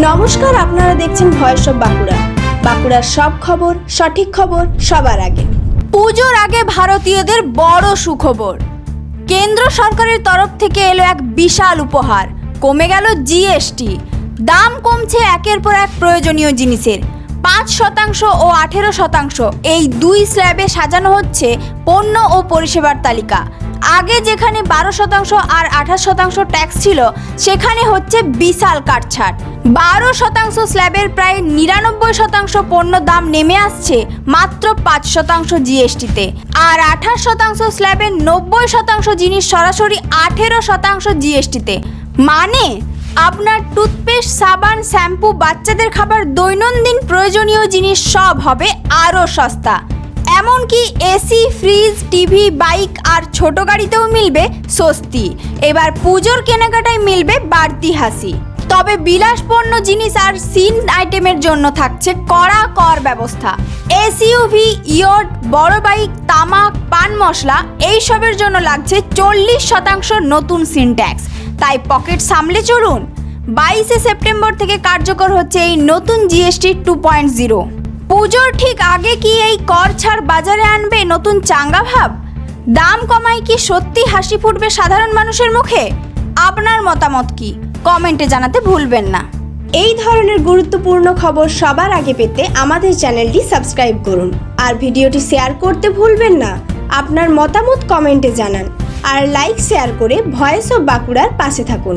নমস্কার, আপনারা দেখছেন ভয়েস অফ বাঁকুড়া। বাঁকুড়ার সব খবর, সঠিক খবর সবার আগে। পুজোর আগে ভারতীয়দের বড় সুখবর। কেন্দ্র সরকারের তরফ থেকে এলো এক বিশাল উপহার। কমে গেল জিএসটি দাম কমছে একের পর এক প্রয়োজনীয় জিনিসের। পাঁচ শতাংশ ও আঠেরো শতাংশ এই দুই স্ল্যাবে সাজানো হচ্ছে পণ্য ও পরিষেবার তালিকা। আগে যেখানে বারো শতাংশ আর আঠাশ শতাংশ ট্যাক্স ছিল, সেখানে হচ্ছে বিশাল কাটছাট। বারো শতাংশ স্ল্যাবের প্রায় নিরানব্বই শতাংশ পণ্য দাম নেমে আসছে মাত্র পাঁচ শতাংশ জিএসটিতে আর আঠাশ শতাংশ স্ল্যাবের নব্বই শতাংশ জিনিস সরাসরি আঠেরো শতাংশ জিএসটিতে মানে আপনার টুথপেস্ট সাবান শ্যাম্পু বাচ্চাদের খাবার দৈনন্দিন প্রয়োজনীয় জিনিস সব হবে আরও সস্তা। এমনকি এসি, ফ্রিজ, টিভি, বাইক আর ছোট গাড়িতেও মিলবে স্বস্তি। এবার পুজোর কেনাকাটায় মিলবে বাড়তি হাসি। তবে বিলাসপূর্ণ জিনিস আর সিন আইটেমের জন্য থাকছে কড়া কর ব্যবস্থা। এসইউভি, ইয়ট, বড় বাইক, তামাক, পান মশলা, এইসবের জন্য লাগছে চল্লিশ শতাংশ নতুন সিন ট্যাক্স তাই পকেট সামলে চলুন। বাইশে সেপ্টেম্বর থেকে কার্যকর হচ্ছে এই নতুন জিএসটি টু পয়েন্ট জিরো। পুজোর ঠিক আগে কি এই কর ছাড় বাজারে আনবে নতুন চাঙ্গা ভাব? দাম কমাই কি সত্যি হাসি ফুটবে সাধারণ মানুষের মুখে? আপনার মতামত কি? কমেন্টে জানাতে ভুলবেন না। এই ধরনের গুরুত্বপূর্ণ খবর সবার আগে পেতে আমাদের চ্যানেলটি সাবস্ক্রাইব করুন। আর ভিডিওটি শেয়ার করতে ভুলবেন না। আপনার মতামত কমেন্টে জানান। আর লাইক শেয়ার করে ভয়েস অফ বাঁকুড়ার পাশে থাকুন।